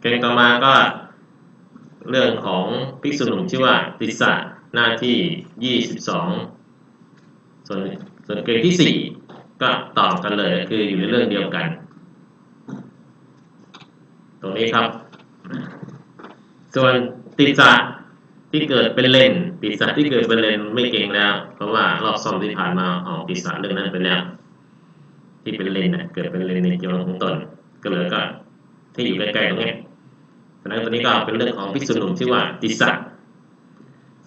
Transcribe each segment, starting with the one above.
เกณฑ์ต่อมาก็เรื่องของภิกษุหนุ่มชื่อว่าติสะหน้าที่ 22 ส่วนส่วนเกณฑ์ที่ 4 ก็ต่อกันเลยคืออยู่ในเรื่องเดียวกัน ตรงนี้ครับ ส่วนติสะที่เกิดเป็นเลนติสะที่เกิดเป็นเลนไม่เก่งแล้ว เพราะว่ารอบซ่อมที่ผ่านมาออกติสะเรื่องนั้นไปแล้วที่เป็นเลนนะเกิดเป็นเลนในจีวรของตนก็เหลือก็ที่อยู่ใกล้ๆตรงนี้ นั้นตัวนี้ก็เป็นเรื่องของภิกษุหนุ่มชื่อว่าติสสะ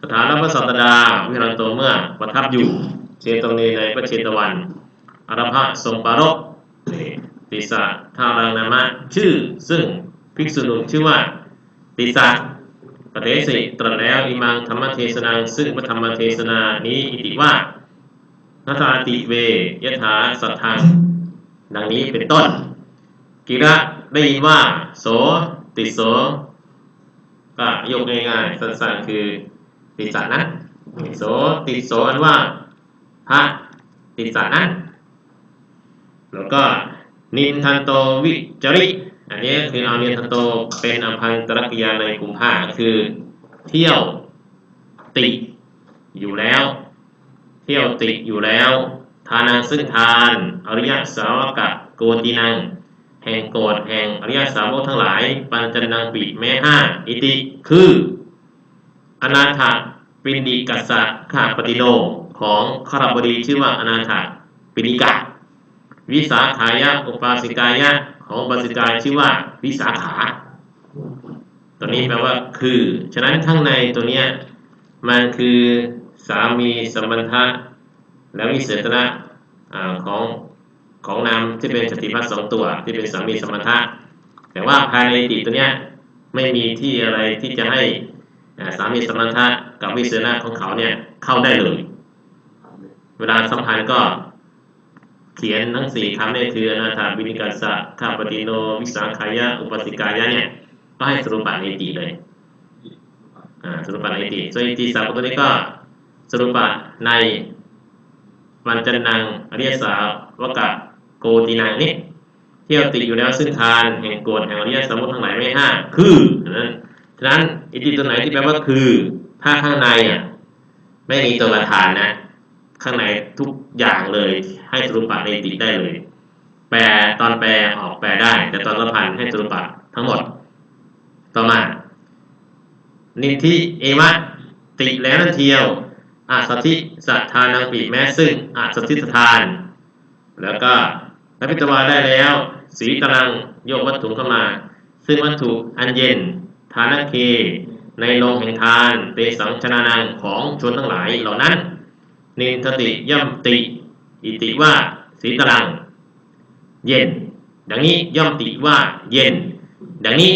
สถานพระสัตดาวิหารโตเมื่อประทับอยู่เชตรงนี้ในพระเชตวันอรภะทรงปารกติสสะทารังนามะ ชื่อซึ่งภิกษุหนุ่มชื่อว่า ติสสะปเทสิตรัสแล้วอิมังธรรมเทศนาซึ่งพระธรรมเทศนานี้อิติว่านาาติเวยถาสัทธัง ดังนี้เป็นต้น กิระได้ยินว่า โส ติโสก็ยกง่ายๆสั้นๆคือติสัตนั้นโสติโสอันว่าพระติสัตนั้นแล้วก็นินทันโตวิจริ อันนี้คือเอาเนียนทันโตเป็นอภันตรกริยาในกลุ่มห้าคือเที่ยวติอยู่แล้ว เที่ยวติอยู่แล้ว ทานังซึ่งทาน อริยสาวกะโกตินัง แห่งโกรธแห่งอริยสาวกทั้งหลาย ปัญจนังปิแม้ห้าอิติคือ อนาถปินดิกัสสะขาปฏิโนของขรบดีชื่อว่าอนาถปินิกะ วิสาขายะอุปาสิกายะของอุปาสิกายชื่อว่าวิสาขา ตัวนี้แปลว่าคือ ฉะนั้นข้างในตัวเนี้ยมันคือสามีสมบันทะและวิเศษณะของ ของนามที่เป็นสติพัฒน์สองตัวที่เป็นสามีสมบันทะแต่ว่าภายในติตัวเนี้ยไม่มีที่อะไรที่จะให้สามีสมบันทะกับวิเศษณะของเขาเนี่ยเข้าได้เลย เวลาสัมพันธ์ก็เขียนทั้งสี่คำเนี่คืออนาถาบินิกัสะข้าปฏิโนวิสาขายะอุปสิกายะเนี่ยก็ให้สรุปะในติเลยสรุปะในติส่วนอิติสามตัวนี้ก็สรุปะในปัญจนังอริยสาวกะ โกตินังนี่เที่ยวติดอยู่แล้วซึ่งทานแห่งโกรธแห่งอริยสมุททั้งหลายไม่ห้าคือนั้นฉะนั้นอิติตัวไหนที่แปลว่าคือถ้าข้างในอะไม่มีตัวประธานนะ ข้างในทุกอย่างเลย ให้สรุปะในติได้เลย แปลตอนแปลออกแปลได้ แต่ตอนสัมพันให้สรุปะทั้งหมด ต่อมา นินทิเอมะติแล้วนั่นเทียวอาสติสัทธานังปีแม้ซึ่งอาสติสทาน แล้วก็ นัพิตวาได้แล้ว สีตรังโยกวัตถุเข้ามา ซึ่งวัตถุอันเย็นทานเค ในโรงแห่งทาน เตสังชนานังของชนทั้งหลายเหล่านั้น นินทติย่อมติ อิติว่าสีตรัง เย็น ดังนี้ย่อมติว่าเย็น ดังนี้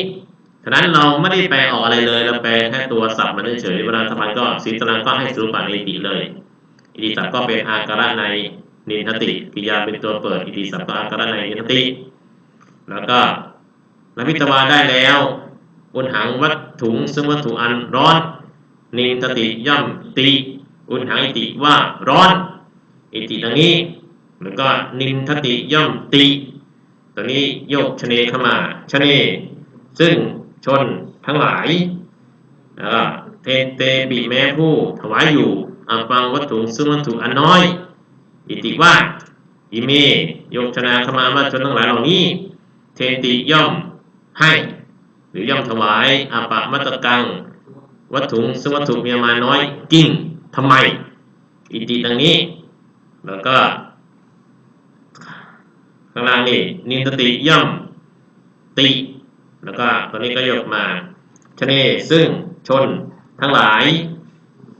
ฉะนั้นเราไม่ได้แปลออกอะไรเลยเราแปลแค่ตัวศัพท์มันเฉยๆเวลาสมันก็สีตรังก็ให้สรุปะในอิติเลย อิติศัพท์ก็เป็นอาการะใน นินทติกิยาเป็นตัวเปิดอิติศัพท์ก็อากระในนินทติ แล้วก็นพิตวาได้แล้วอุณหังวัตถุงซึ่งวัตถุอันร้อนนินทติย่อมติอุณหังอิติว่าร้อน อิติดังนี้แล้วก็นินทติย่อมติตัวนี้โยกชเนเข้ามาชเน ซึ่งชนทั้งหลายแล้วก็เทเตปิแม้ผู้ถวายอยู่อัมปังวัตถุซึ่งวัตถุอันน้อย อิติว่าอิเมยกชนาเข้ามาว่าชนทั้งหลายเหล่านี้ เทนติย่อมให้ หรือย่อมถวายอาปะมัตตกัง วัตถุซึ่งวัตถุมีมาน้อยกินทำไม อิติดังนี้ แล้วก็ข้างล่างนี่นินติย่อมติ แล้วก็ตัวนี้ก็ยกมาชเนซึ่งชนทั้งหลาย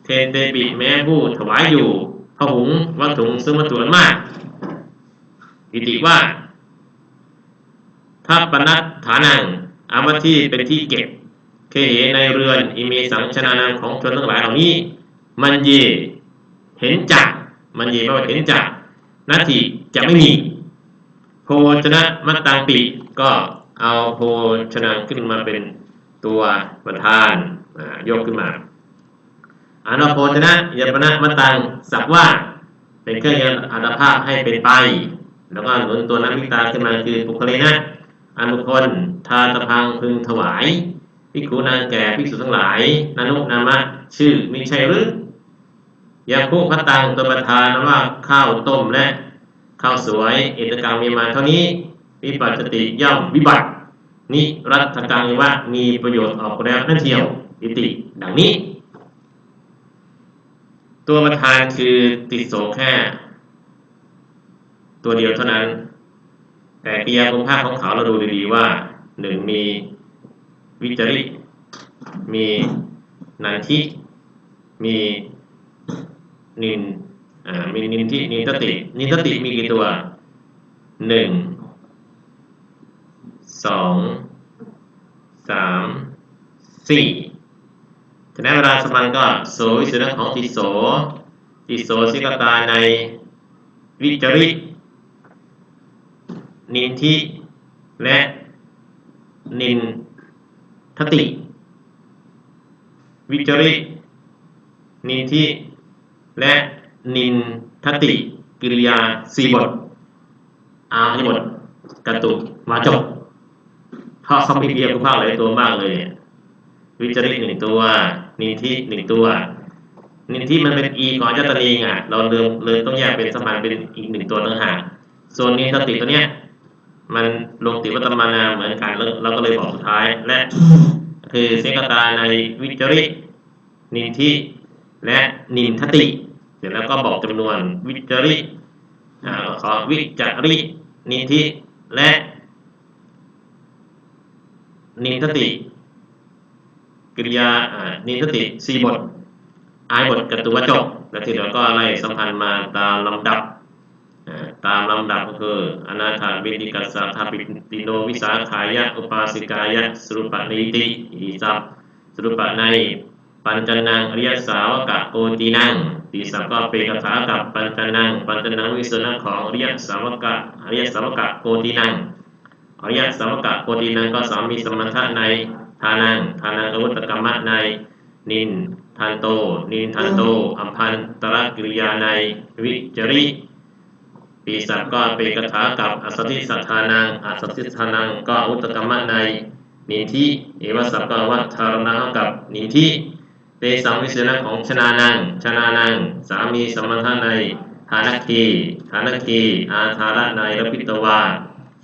เทนเตปิแม้ผู้ถวายอยู่ พระหุงวัตถุซึ่งวัตถุอันมากอิติว่าทัพปนัตฐานังอาวัที่เป็นที่เก็บ เคเหในเรือนอิเมสังชนานังของชนทั้งหลายเหล่านี้ มันเย เห็นจักมันเยแปลว่าเห็นจักนาทีจะไม่มี โพชนะมัตตังปิก็เอาโพชนะขึ้นมาเป็นตัวประธานยกขึ้นมา อานโพชนะยปนะมัตตังสักว่า เป็นเครื่องยังอัตภาพให้เป็นไป แล้วก็หนุนตัวนักวิตาขึ้นมาคือปุคเลนะอนุคคลทาตะพังพึงถวายภิกขุนางแก่ภิกษุทั้งหลายนานุนามะ ชื่อมิใช่หรือยาคุพัตตังตัวประธานว่าข้าวต้มและข้าวสวยเอตกังมีมาเท่านี้วิปัสสติย่อมวิบัตินิรัตกังว่ามีประโยชน์ออกแล้วนั่นเทียวอิติ ดังนี้ ตัวประธานคือติดโสแค่ตัวเดียวเท่านั้น แต่กิยาคุณภาพของเขาเราดูดีๆว่าหนึ่งมีวิจริมีนันทิมีนินอ่ามีนินทินินทติ นินทติมีกี่ตัวหนึ่งสองสามสี่ ฉะนั้นเวลาสมันก็โสวิสุทธิของติโสติโสสิกตาในวิจรินินทิและนินทติ วิจรินินทิและนินทติ กิริยาสี่บท อาห้หมดกระตุกมาจบเพราะเขามีเพียงคุณภาพหลายตัวมากเลย วิจริหนึ่งตัว นินทิหนึ่งตัวนินทิมันเป็นอีของยัตนีอะเราเริ่มเลยต้องแยกเป็นสมานเป็นอีกหนึ่งตัวต่างหากส่วนนินทติตัวเนี้ยมันลงติวัตมานาเหมือนกันแล้วเราก็เลยบอกสุดท้าย และคือเสกตาในวิจรินินทิและนินทติ เสร็จแล้วก็บอกจำนวนวิจริขอวิจรินินทิและนินทติ กริยานินทติสี่บทอายบทกตุวจบแล้วทีเดียวก็ไล่สัมพันธ์มาตามลำดับอ่าตามลำดับก็คืออนาถาเบติกัสสะทาปิติโนวิสาขายะอุปาสิกายะสรุปนิติอิสัพสรุปในปัญจนังอริยสาวกะโกตินังตีสัพก็เป็นคาถากับปัญจนังปัญจนังวิสุทธิของอริยสาวกะอริยสาวกะโกตินังอริยสาวกะโกตินังก็สามีสมถะในานังทานังอวุตกรรมะใน นินทันโต นินทันโตอัมพันตระกิริยาในวิจริ ปีศัพท์ก็เป็นคาถากับอัสสติสัทธานังอัสสติสัทธานังก็อาวุตกรรมะใน นินทิเอวสัพก็วัฏชารณะกับนินทิเตสังวิเศษของชนานังชนานัง สามีสมถะในฐานักคีฐานักคีอาธาระในรพิตวา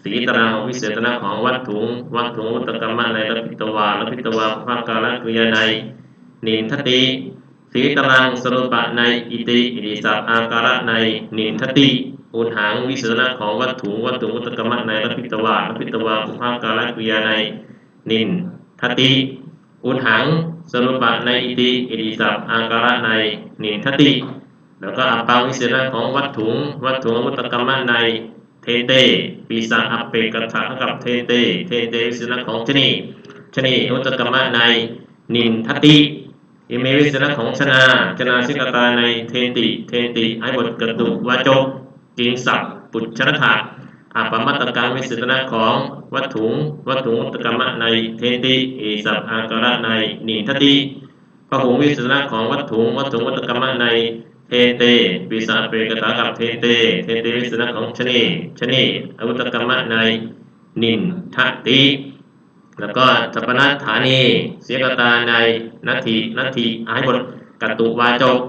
สีตรังวิเศษณะของวัตถุงวัตถุอุตกรรมะในรพิตวารพิตวาภาการะกริยาในนินทติสีตรังสรุปะในอิติอิติสัพอาการะในนินทติอุณหังวิเศษณะของวัตถุวัตถุอุตกรรมะในรพิตวารพิตวาภาการะกริยาในนินทติอุณหังสรุปะในอิติอิติสัพอาการะในนินทติ แล้วก็อัปปาวิเศษณะของวัตถุวัตถุอุตกรรมะใน เทเตปีศาจอัปเปกถากับเทเตเทเตวิสนะของชนีชนีอุตกรรมะในนินทติอิเมวิสนะของชนาชนาสิกตาในเทติเทติไอบทกระตุวาจกกิงศัพปุจฉรถาอาปมัตตการวิสนะของวัตถุวัตถุอุตกรรมะในเทติเอสัพอาการะในนินทติพหุงวิสนะของวัตถุวัตถุอุตกรรมะใน เทเตปีศาจเปรกตากับเทเต เทเตวิสนะของชนีชนีอาวุตกรรมะในนินทติ แล้วก็จัปนัฐานี เสียกตาในนัตถินัตถิอายบทกตุวาจก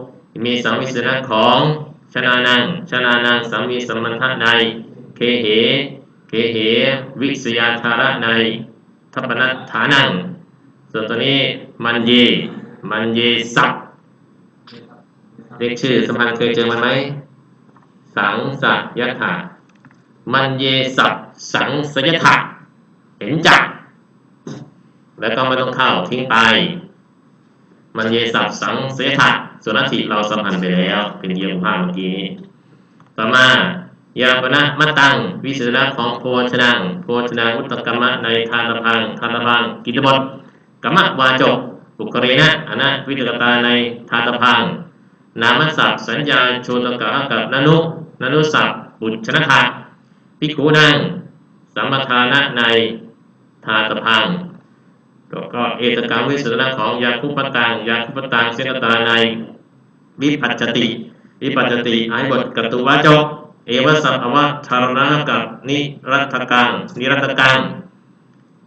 มีสังวิสนะของชนานังชนานังสังมีสมมันทะใน เคเห เคเห วิสยาธาระในทัปนัฐานัง ส่วนตัวนี้มันเย มันเยสัพ เรียกชื่อสมพันธ์เคยเจอมันไหมสังสัยถะมันเยสับสังสยถะเห็นจักแล้วก็ไม่ต้องเข้าทิ้งไป มันเยสับสังสยถะส่วนนัตถิเราสัมพันธ์ไปแล้ว เป็นเยี่ยมภาพเมื่อกี้ต่อมายาปนะมะตัง วิสุนะของโพชนังโพชนังอุตตกรรมะในทานพังทานพังกิตบทกรรมะวาจกปุกเรนะอนะวิตกตาในทานพัง นามศัพท์สัญญาโชตกะกับนนุนนุศัพท์บุตรชนะทะพิคูนังสัมปทานะในทาตพังแล้วก็เอตกรรมวิสุทธิของยาคุปตังยาคุปตังเสกตาในวิปัจจติวิปัจจติอายบทกตุวาจกเอวสัพวะชารณะกับนิรัตกังนิรัตกัง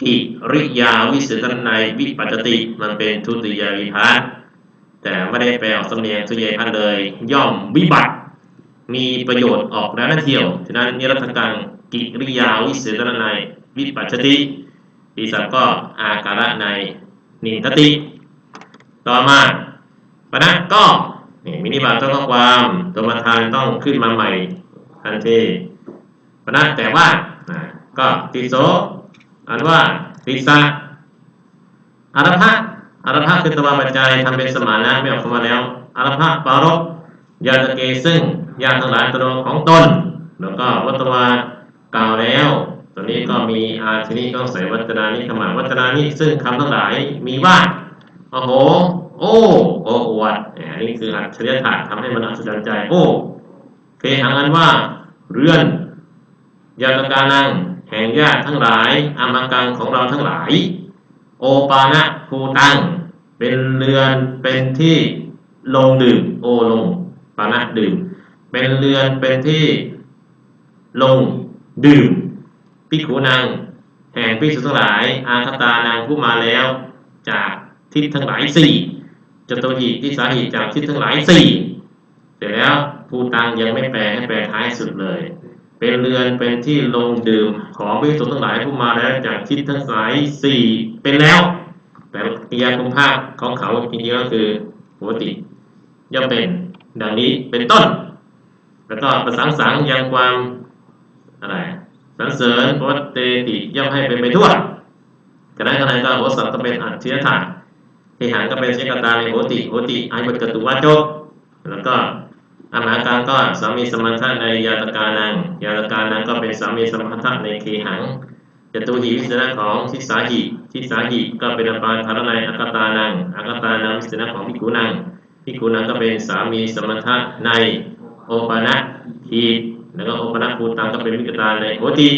กิริยาวิเศษในวิปัจจติมันเป็นทุติยวิภัต แต่ไม่ได้แปออกสำเนียงทุติยวิภัตเลย ย่อมวิบัติ มีประโยชน์ออกแล้วนั่นเที่ยวฉะนั้นนิรัตกังกิริยาวิเศษในวิปัจจติปีศาจก็อาการะในนินทติ ต่อมาปณะก็นี่มินิบาตต้องข้อความตัวประธานต้องขึ้นมาใหม่ทันทีปณะแต่ว่าอ่าก็ติโสอันว่าติสะอารภะ อารภะคือตัวปัจจัยทำเป็นสมานะไม่ออกมาแล้วอารภะปารบยาตะเกซึ่งยาทั้งหลายตัวของตนแล้วก็วัตวากล่าวแล้ว ตัวนี้ก็มีอาชนิก็ใส่วัตนานิขมาวัตนานิซึ่งคำทั้งหลายมีว่าโอ้โห โอ้โอ้อวดเนี่ยอันนี้คืออัจฉริยะทำให้มันอัศจรรย์ใจ โอ้เคหังอันว่าเรือนยาตกานังแห่งญาติทั้งหลายอามากังของเราทั้งหลาย โอปานะภูตัง เป็นเรือนเป็นที่ลงดื่มโอลงปานะดื่ม เป็นเรือนเป็นที่ลงดื่มพิขุนางแห่งพิสุทั้งหลาย อาคตานางผู้มาแล้ว จากทิศทั้งหลายสี่จตุหิที่สาหิจากทิศทั้งหลายสี่เสร็จแล้วภูตังยังไม่แปลให้แปลท้ายสุดเลย เป็นเรือนเป็นที่ลงดื่มของพิสุทั้งหลายผู้มาแล้วจากทิศทั้งหลายสี่เป็นแล้ว แต่กิริยาคุมภาคของเขาจริงๆก็คือปกติย่อมเป็นดังนี้เป็นต้น แล้วก็ประสังสังยังความอะไรสรรเสริญโพเตติย่อมให้เป็นไปทั่วจากนั้นขณะก็โหสัตก็เป็นอัจฉริยะที่หางก็เป็นเชกตาในโหติโหติไอ้บทกตุวาจกแล้วก็อาหารการก็สามีสมัทธะในยาตกานังยาตกานังก็เป็นสามีสมัทธะในเคหัง จตุหีวิสนะของทิสาหิทิสาหิก็เป็นอปาธารในอากตานังอากตานังวิสนะของพิกุนังพิกุนังก็เป็นสามีสมัทธะในโอปานะหีแล้วก็โอปนัภูตังก็เป็นวิกตาในโหติ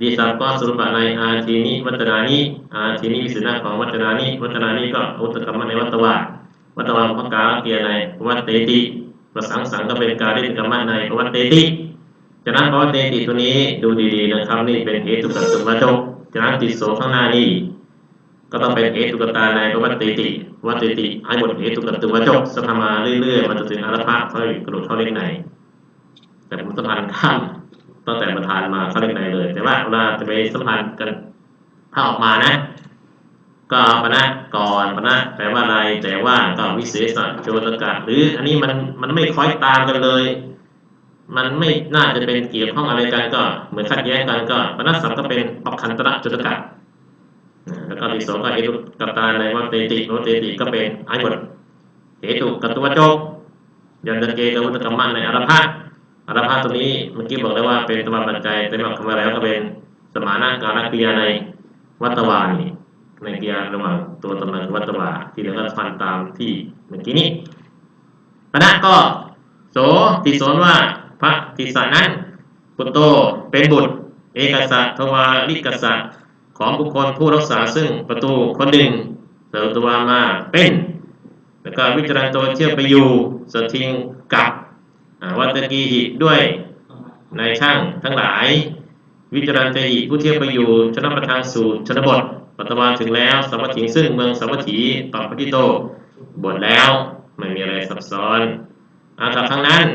ดีสัพก็สรุปในอาทีนิวัตนานิอาทีนิวิสนะของวัตนานิวัตนานิก็อุตกรรมในวัตวาวัตวาพกาเกียในวัตเตติประสังสังก็เป็นการิกรรมในวัตเตติ จากนั้นวัตเตติตัวนี้ดูดีๆนะครับนี่เป็นเหตุกัตุวัจกจากนั้นติดโสข้างหน้านี้ก็ต้องเป็นเหตุกตาในวัตเตติวัตเตติให้หมดเหตุกัตุวัจกสัทมาเรื่อยๆมาจนถึงอารพะค่อยกระโดดเข้าเล่นในแต่ผมสัมพันธ์ข้ามตั้งแต่ประธานมาเข้าเล่นในเลย แต่ว่าเวลาจะไปสัมพันธ์กันถ้าออกมานะก็ปณะก่อนปณะแปลว่าอะไรแต่ว่าก็วิเศษโจตกะหรืออันนี้มันมันไม่คล้อยตามกันเลย มันไม่น่าจะเป็นเกี่ยวข้องอะไรกันก็ เหมือนขัดแย้งกันก็ปณะสัมก็เป็นปักขันตระโจตกะแล้วก็ที่สองก็เอตุกตาในวัตเตติวัตเตติก็เป็นไอ้หมดเหตุกตุวโจกยันตเกตวุตกรรมในอารพะอารพะตัวนี้เมื่อกี้บอกแล้วว่าเป็นสมาปัจจัยแต่บอกคำว่าแล้วก็เป็นสมานาการกิยาในวัตวานี่ในกิยาระหว่างตัวตนกับวัตวาที่เหลือก็ฟันตามที่เมื่อกี้นี้ปณะก็โสติโสนว่า พระติสานั้นปุตโตเป็นบุตร เอกสัตทวาลิกสัตของบุคคลผู้รักษาซึ่งประตูคนหนึ่งเติมตัวมาเป็นแล้วก็วิจารณ์ตัวเชื่อไปอยู่สทิงกับวัตกีหิด้วยในช่างทั้งหลาย วิจารณ์ใจหิผู้เที่ยวไปอยู่ชนะประทางสู่ชนบทปัตตวาถึงแล้วสาวัตถิงซึ่งเมืองสาวัตถีปปปิโตบทแล้วไม่มีอะไรซับซ้อนอาจากทั้งนั้น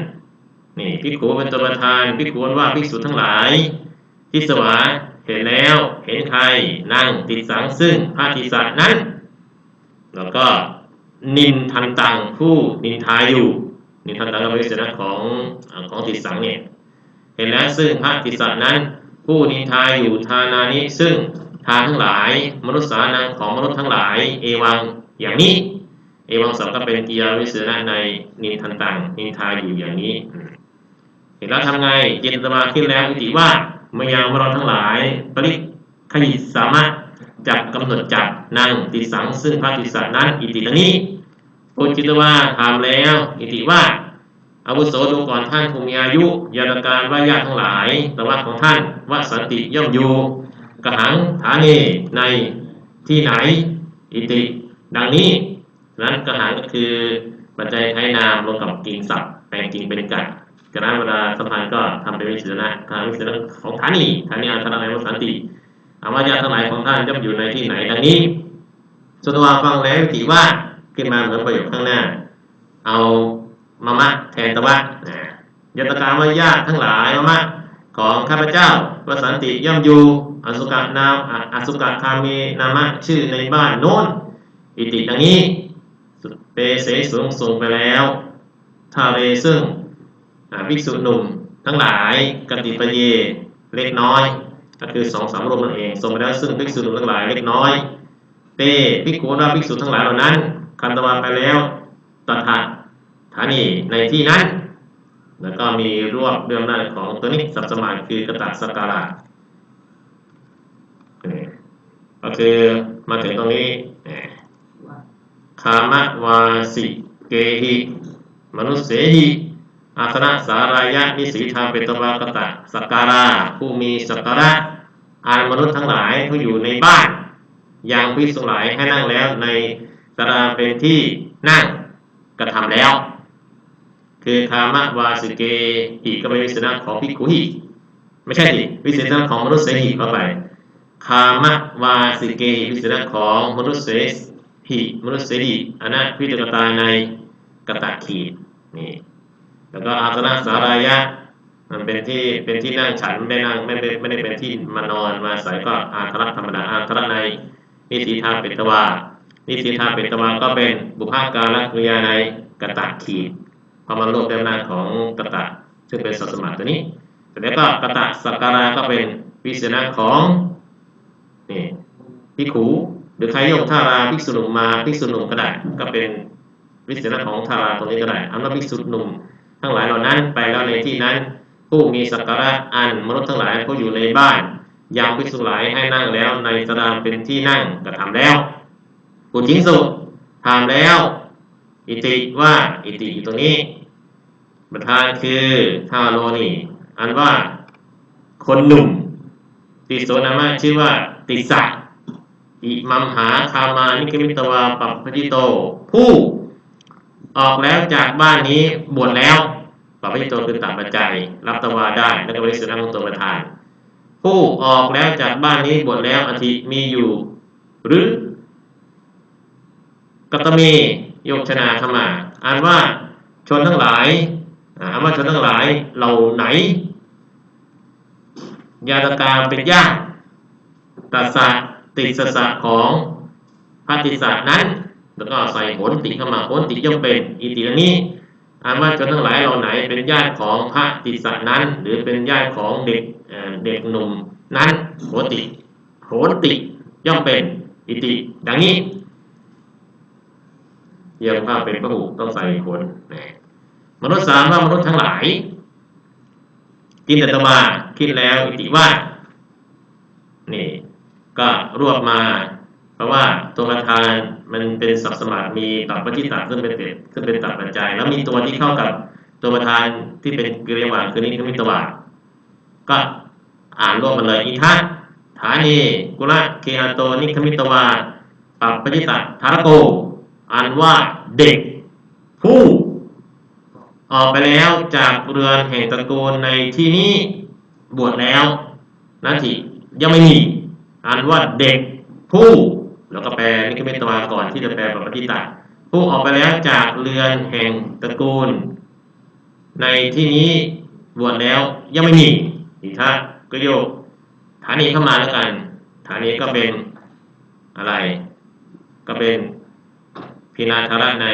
นี่พิขูเป็นตัวประธานพิขูว่าพิสุทั้งหลายที่สวาเห็นแล้วเห็นใครนั่งติดสังซึ่งพระติสัตนั้น แล้วก็นินทันตังผู้นินทายอยู่ นินทันตังก็เป็นลักษณของของติดสังเนี่ยเห็นแล้วซึ่งพระติสัตนั้น ผู้นินทายอยู่ทานานิซึ่งทานทั้งหลาย มนุษย์สานังของมนุษย์ทั้งหลาย เอวังอย่างนี้ เอวังสองก็เป็นกิยาวิเศษในนินทันตังนินทายอยู่อย่างนี้ แล้วทำไงเจนสมาขึ้นแล้วอิติว่าเมื่อยามเราทั้งหลาย ปริขยิสามารถจับกำหนดจับนางติสังซึ่งพระติสัตนั้นอิติดังนี้โพจิตว่าถามแล้ว อิติว่าอาวุโสดูก่อนท่านผู้มีอายุยานการว่าญาติทั้งหลายตว่าของท่านว่าสติย่อมอยู่กระหังฐานีในที่ไหน อิติ ดังนี้นั้นกระหังก็คือปัจจัยไทยนามรวมกับกิ่งศัพท์แปลงกิ่งเป็นกัด จากนั้นเวลาสัมพันธ์ก็ทำเป็นวิสุทนะทางวิสุทนะของฐานีฐานีอันตรายวัสันติามว่าญาทั้งหลายของท่านย่อมอยู่ในที่ไหนดังนี้สุตวาฟังแล้วถือว่าขึ้นมาเหมือนประโยคข้างหน้า เอามามะแทนตะวะนยตการว่าญาทั้งหลายมามะของข้าพเจ้าวสันติย่อมอยู่อสุกะนามอสุกะคามีนามะชื่อในบ้านโน้น อิติดังนี้สุเปเสสูงส่งไปแล้วทาเรซึ่ง ภิกษุหนุ่มทั้งหลายกติปเยเล็กน้อย ก็คือสองสามรวมนั่นเองส่งไปแล้วซึ่งภิกษุหนุ่มทั้งหลายเล็กน้อย เตภิกขุราภิกษุทั้งหลายเหล่านั้นคันตวาไปแล้วตถาฐานีในที่นั้น แล้วก็มีรวบเรื่องหน้าของตัวนี้สับสมานคือกระตัสการะก็คือมาถึงตรงนี้คามะวาสิเกหิมนุสเสหิ อาสนะสารายะนิสีทาเปตวากตะสกการะผู้มีสกการะอานมนุษย์ทั้งหลายผู้อยู่ในบ้านอยังพิสุหลายให้นั่งแล้วในสราเป็นที่นั่งกระทำแล้ว คือคามะวาสิเกหิก็เป็นวิสนะของพิกุหิไม่ใช่ดิวิสนะของมนุษย์เสหิเข้าไปคามะวาสิเกหิวิสนะของมนุษย์เสหิมนุษย์เสหิอันนั้นพิจารณาในกตะขีดนี่ แล้วก็อาสนะสารายะ มันเป็นที่เป็นที่นั่งฉันไม่นั่งไม่ได้ไม่ได้เป็นที่มานอนมาใส่ก็อาคระธรรมดาอาคระในนิสีทาเปตวานิสีทาเปตวาก็เป็นบุพการะกริยาในกตะขีดพอมันรวมเป็นหน้าของกตะซึ่งเป็นสัตสมาตัวนี้แล้วก็กตะสักการะก็เป็นวิเศษของนี่พิขูหรือใครยกทาราภิกษุหนุ่มมาภิกษุหนุ่มก็ได้ก็เป็นวิเศษของทาราตรงนี้ก็ได้อันว่าภิกษุหนุ่ม ทั้งหลายเหล่านั้นไปแล้วในที่นั้น ผู้มีสักการะอันมนุษย์ทั้งหลายผู้อยู่ในบ้านยามภิกษุหลายให้นั่งแล้วในสดาเป็นที่นั่งกระทำแล้วผู้จิงสุทำแล้ว อิติว่าอิติอยู่ตรงนี้ประธานคือทาโลนี่อันว่าคนหนุ่ม ติโสนามะชื่อว่า ติสะอิมัมหาคามานิกมิตวาปัปพจิโต ผู้ ออกแล้วจากบ้านนี้บวชแล้วปัปพจิโตคือตัดปัจจัย รับตวาได้แล้วก็บริสุทธิ์ของตัวประธาน ผู้ออกแล้วจากบ้านนี้บวชแล้วอธิมีอยู่ หรือ กัตมีโยกชนาขมาอ่านว่าชนทั้งหลายอ่านว่าชนทั้งหลายเหล่าไหน ยาตการเป็นญาติตัสสะติสสะของพระติสสะนั้น แล้วก็ใส่ผลติเข้ามาผลติย่อมเป็นอีตินี้อานว่าชนทั้งหลายเหล่าไหนเป็นญาติของพระติสสะนั้น หรือเป็นญาติของเด็กเด็กหนุ่มนั้นโหติโหติย่อมเป็นอิติ ดังนี้เยี่ยมภาพเป็นพระหูต้องใส่ขนนะมนุษย์สามว่ามนุษย์ทั้งหลายกินแต่ตมาคิดแล้วอิติว่า นี่ ก็รวบมา เพราะว่าตัวประธานมันเป็นสับสมาธิมีตับปฏิตัดซึ่งเป็นเป็นซึ่งเป็นตับปัจจัย แล้วมีตัวที่เข้ากับตัวประธานที่เป็นกริยาวานคือนิคมิตวาก็อ่านรวบมาเลยอิทัศฐานีกุละเคหะโตนิคมิตวาปัปปฏิตัทารโกอันว่าเด็ก ผู้ ออกไปแล้วจากเรือนแห่งตระกูลในที่นี้บวชแล้วนาทียังไม่มีอันว่าเด็กผู้ แล้วก็แปลนี่ก็เป็นตัวก่อนที่จะแปลแบบปฏิตาผู้ออกไปแล้วจากเรือนแห่งตระกูล ในที่นี้บวชแล้วยังไม่มีอีกท่าก็โยกฐานีเข้ามาแล้วกัน ฐานีก็เป็นอะไร ก็เป็นพินาธาระใน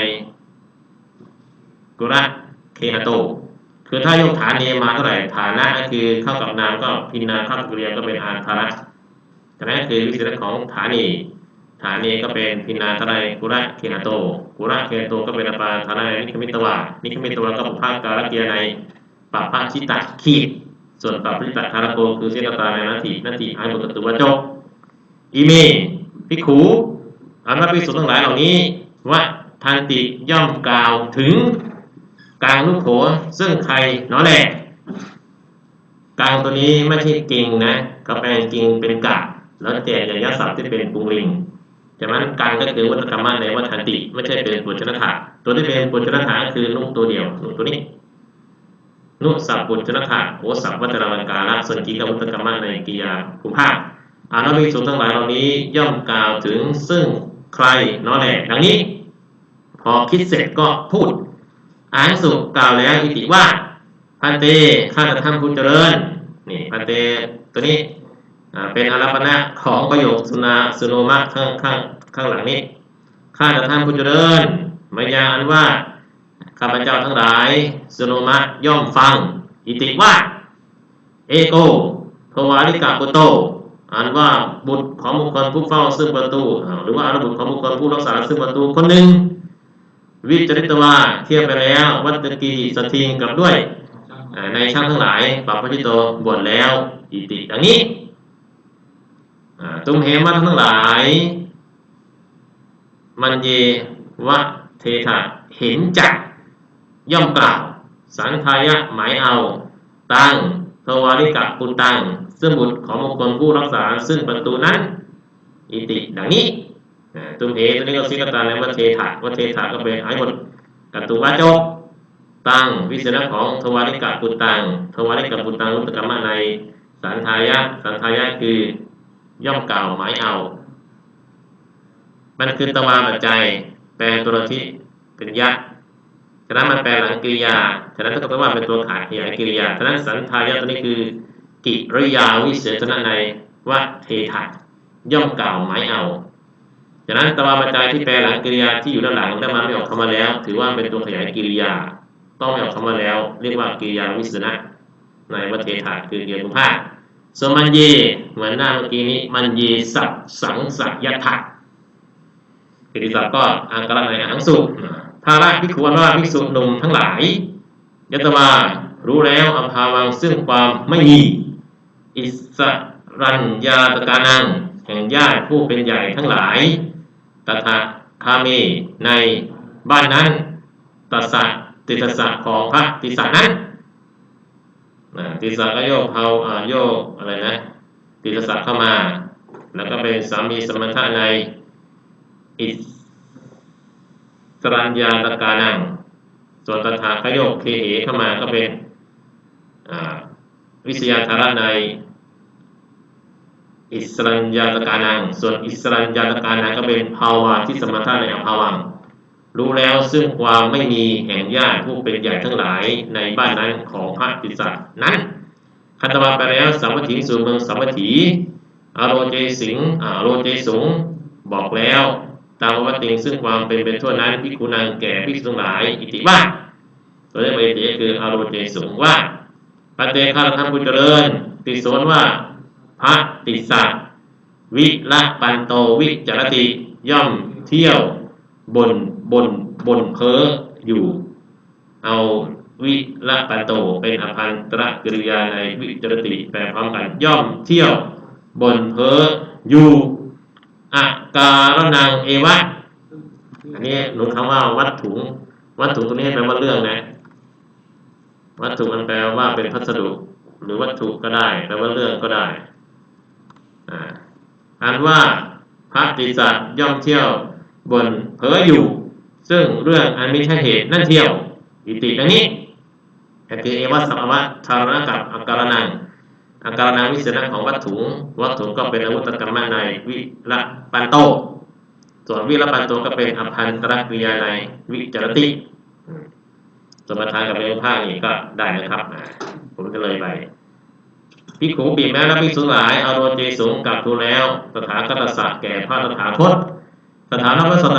กุระเคหะโต คือถ้ายกฐานนี้มาเท่าไหร่ฐานะก็คือเข้ากับนามก็พินาเข้ากับกริยาก็เป็นอาธาระฉะนั้นคือวิธีของฐานี ฐานีก็เป็นพินาทรายกุระเคหะโตกุระเคหะโตก็เป็นอปาทารายนิคมิตวานิคมิตวาก็ปุพาการเกียในปะพาชิตะขีดส่วนปะพาชิตะคารโกคือเสนตาในนาทีนาทีอันบุตตุวจบอีเมพิกขูอันว่าภิกษุทั้งหลายเหล่านี้ว่าทันติย่อมกล่าวถึงกลางลูกโขซึ่งใครเนาะแหละกลางตัวนี้ไม่ใช่กิ่งนะก็แปลงกิ่งเป็นกะแล้วแจกอย่างยักษ์ศัพท์ที่เป็นปุงลิง จากนั้นกางก็คือวัตกรรมะในวัฏทันติ ไม่ใช่เป็นปุจนถาตัวที่เป็นปุจนถาคือนุ่ตัวเดียวนุ่ตัวนี้ นุสัพปุจนถาโอสัพวัตรลังการะส่วนกิกวัตกรรมะในกิยาภูมิภาคอานภิกษุทั้งหลายเหล่านี้ย่อมกล่าวถึงซึ่งใครนาะแหละดังนี้ พอคิดเสร็จก็พูดอาหังสุกล่าวแล้วอิติว่าพันเตข้าจะทำผู้เจริญนี่พันเตตัวนี้ เป็นอารัปณะของประโยคสุนาสุโนมะข้างข้างข้างหลังนี้ ข้าจะทำผู้เจริญมายาอันว่าข้าพเจ้าทั้งหลายสุโนมะย่อมฟัง อิติว่า เอโกโทวาริกาปุโตอ่านว่าบุตรของบุคคลผู้เฝ้าซึ่งประตู หรือว่าอนุบุตรของบุคคลผู้รักษาซึ่งประตูคนหนึ่งวิจริตวาเทียบไปแล้ว วัตกีสทิงกับด้วย ในช่างทั้งหลายปรับพระจิโตบวชแล้ว อิติดังนี้ ตุมเหมัทั้งหลาย มันเยวะเทถะเห็นจักย่อมกล่าวสันทายะหมายเอา ตั้งทวาริกะปุตังซึ่งบุตรของมงคลผู้รักษาซึ่งประตูนั้น อิติดังนี้ตุมเหตัวนี้ก็สิกตาแล้ววัเทถะวัเทถะก็เป็นไอ้บทกัตตุวาจกตั้งวิเศษของทวาริกะปุตังทวาริกะปุตังรุตกรรมะในสันทายะสันทายะคือ ย่อมกล่าวหมายเอา มันคือตวาปัจจัย แปลตัวที่เป็นยะฉะนั้นมันแปลหลังกริยา ฉะนั้นถ้าเกิดว่าเป็นตัวขาดขยายกริยา ฉะนั้นสันทายะตัวนี้คือ กิริยาวิเศษณในว่าเทถะย่อมกล่าวหมายเอาฉะนั้นตวาปัจจัยที่แปลหลังกริยาที่อยู่ด้านหลังได้มาไม่ออกคำมาแล้ว ถือว่าเป็นตัวขยายกริยา ต้องไม่ออกคำมาแล้ว เรียกว่ากริยาวิเศษณะในวัเทถะคือเกียรติภาพ สมันเย เหมือนหน้าเมื่อกี้นี้ มันเยสับสังสัยถะกิติศัพท์ก็อังกฤษในอังสุภาระพิกขุว่าภิกษุหนุ่มทั้งหลายยตวารู้แล้วอภาวังซึ่งความไม่มี อิสรัญญาตกานัง แห่งญาติผู้เป็นใหญ่ทั้งหลายตถาคามีในบ้านนั้นตสะติตสะของพระติสะนั้น นะติสะก็โยกเฮาอ่าโยกอะไรนะติตสะเข้ามา แล้วก็เป็นสามีสมณะในอิสรัญญาตกานัง ส่วนตถาคโยกเคเหเข้ามาก็เป็นวิสยาธาระในอิสรัญญาตกานัง ส่วนอิสรัญญาตกานังก็เป็นภาวะที่สมถะในอภาวัง รู้แล้วซึ่งความไม่มีแห่งญาติผู้เป็นใหญ่ทั้งหลายในบ้านนั้นของพระติสสะนั้นคันตวาไปแล้วสามัคคีสู่เมืองสามัคคีอโรเจสิงอาโรเจสงบอกแล้วตามวัตติงซึ่งความเป็นเป็นทั่วนั้นพิกุนังแก่พิกษุทั้งหลายอิติว่าตัวนี้เป็นติคืออโรเจสงว่าปเตคารทัมพุเจริญ ติโสนว่าพระติสะวิละปันโตวิจารติย่อมเที่ยวบน บนบนเพออยู่ เอาวิละปันโตเป็นอภันตรกริยาในวิจรติแปลพร้อมกันย่อมเที่ยว บนเพออยู่อาการนังเอวะอันนี้หนุนคำว่าวัตถุวัตถุตัวนี้แปลว่าเรื่องนะ วัตถุมันแปลว่าเป็นพัสดุ หรือวัตถุก็ได้แปลว่าเรื่องก็ได้อ่าอ่านว่าพระติสัตย่อมเที่ยวบนเผออยู่ ซึ่งเรื่องอันไม่ใช่เหตุนั่นเที่ยวอิติดังนี้ก็คือเอวสัมวะธารณกับอาการนังอาการนังวิเศษณของวัตถุวัตถุก็เป็นอาวุธกรรมในวิละปันโต ส่วนวิละปันโตก็เป็นอภันตรกริยาในวิจรติอืมส่วนประธานกับเรื่องภาคนี้ก็ได้นะครับผมก็เลยไปพิขุปีแม้และพิกษุหลายอารมณ์เจสูงกับทูแล้ว ตถาคตสัตว์แก่พระตถาคต สถานพระศาส